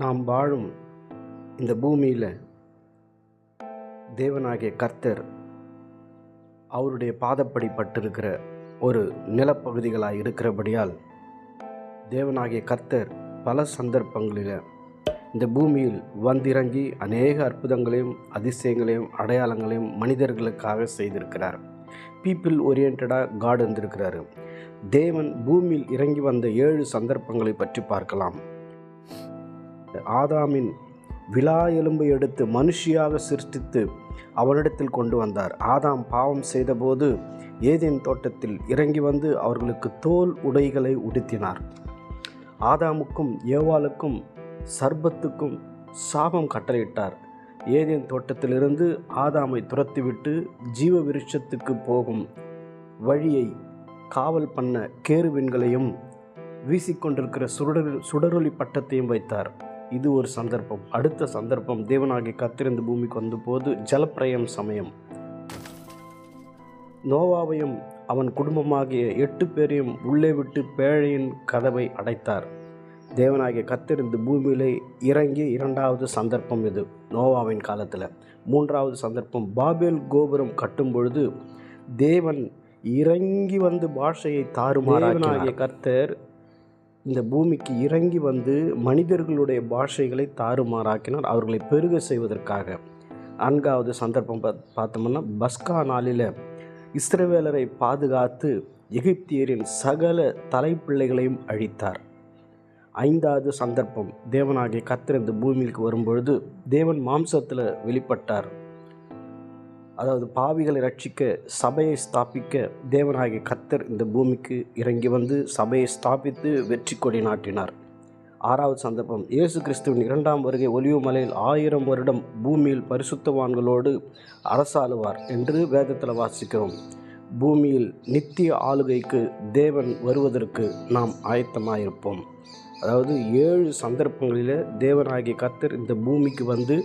நாம் வாழும் இந்த பூமியில் தேவனாகிய கர்த்தர் அவருடைய பாதப்படி பட்டிருக்கிற ஒரு நிலப்பகுதிகளாக இருக்கிறபடியால் தேவனாகிய கர்த்தர் பல சந்தர்ப்பங்களில் இந்த பூமியில் வந்திறங்கி அநேக அற்புதங்களையும் அதிசயங்களையும் அடையாளங்களையும் மனிதர்களுக்காக செய்திருக்கிறார். பீப்புள் ஓரியன்டாக காட் வந்திருக்கிறாரு தேவன் பூமியில் இறங்கி வந்த ஏழு சந்தர்ப்பங்களை பற்றி பார்க்கலாம். ஆதாமின் விழா எலும்பு எடுத்து மனுஷியாக சிருஷ்டித்து அவனிடத்தில் கொண்டு வந்தார். ஆதாம் பாவம் செய்தபோது ஏதேன் தோட்டத்தில் இறங்கி வந்து அவர்களுக்கு தோல் உடைகளை உடுத்தினார். ஆதாமுக்கும் ஏவாளுக்கும் சர்பத்துக்கும் சாபம் கட்டளையிட்டார். ஏதேன் தோட்டத்திலிருந்து ஆதாமை துரத்திவிட்டு ஜீவ விருட்சத்துக்கு போகும் வழியை காவல் பண்ண கேருவின்களையும் வீசிக்கொண்டிருக்கிற சுடர் சுடரொளி பட்டத்தையும் வைத்தார். இது ஒரு சந்தர்ப்பம். அடுத்த சந்தர்ப்பம் தேவனாகி கத்திருந்த பூமிக்கு வந்தபோது ஜலப்பிரயம் சமயம். நோவாவையும் அவன் குடும்பமாகிய எட்டு பேரையும் உள்ளே விட்டு பேழையின் கதவை அடைத்தார். தேவனாகிய கத்திருந்து பூமியிலே இறங்கி இரண்டாவது சந்தர்ப்பம் இது நோவாவின் காலத்தில். மூன்றாவது சந்தர்ப்பம் பாபேல் கோபுரம் கட்டும் பொழுது தேவன் இறங்கி வந்து பாஷையை தாறுமாறாகிய கர்த்தர் இந்த பூமிக்கு இறங்கி வந்து மனிதர்களுடைய பாஷைகளை தாறுமாறாக்கினார். அவர்களை பெருக செய்வதற்காக. நான்காவது சந்தர்ப்பம் பாத் பார்த்தோம்னா பஸ்கா நாளில் இஸ்ரவேலரை பாதுகாத்து எகிப்தியரின் சகல தலைப்பிள்ளைகளையும் அழித்தார். ஐந்தாவது சந்தர்ப்பம் தேவனாகிய கத்திரந்து பூமிக்கு வரும்பொழுது தேவன் மாம்சத்தில் வெளிப்பட்டார். அதாவது பாவிகளை ரட்சிக்க சபையை ஸ்தாபிக்க தேவநாயக கர்த்தர் இந்த பூமிக்கு இறங்கி வந்து சபையை ஸ்தாபித்து வெற்றி கொடி நாட்டினார். ஆறாவது சந்தர்ப்பம் இயேசு கிறிஸ்துவின் இரண்டாம் வருகை ஒலிவு மலையில் ஆயிரம் வருடம் பூமியில் பரிசுத்தவான்களோடு அரசாளுவார் என்று வேதத்தில் வாசிக்கிறோம். பூமியில் நித்திய ஆளுகைக்கு தேவன் வருவதற்கு நாம் ஆயத்தமாயிருப்போம். அதாவது ஏழு சந்தர்ப்பங்களில் தேவனாகிய கத்தர் இந்த பூமிக்கு வந்து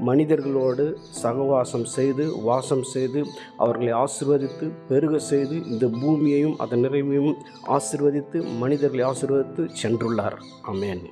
மனிதர்களோடு சகவாசம் செய்து வாசம் செய்து அவர்களை ஆசிர்வதித்து பெருக செய்து இந்த பூமியையும் அதன் நிறைவையும் ஆசிர்வதித்து மனிதர்களை ஆசிர்வதித்து சென்றுள்ளார். அமேன்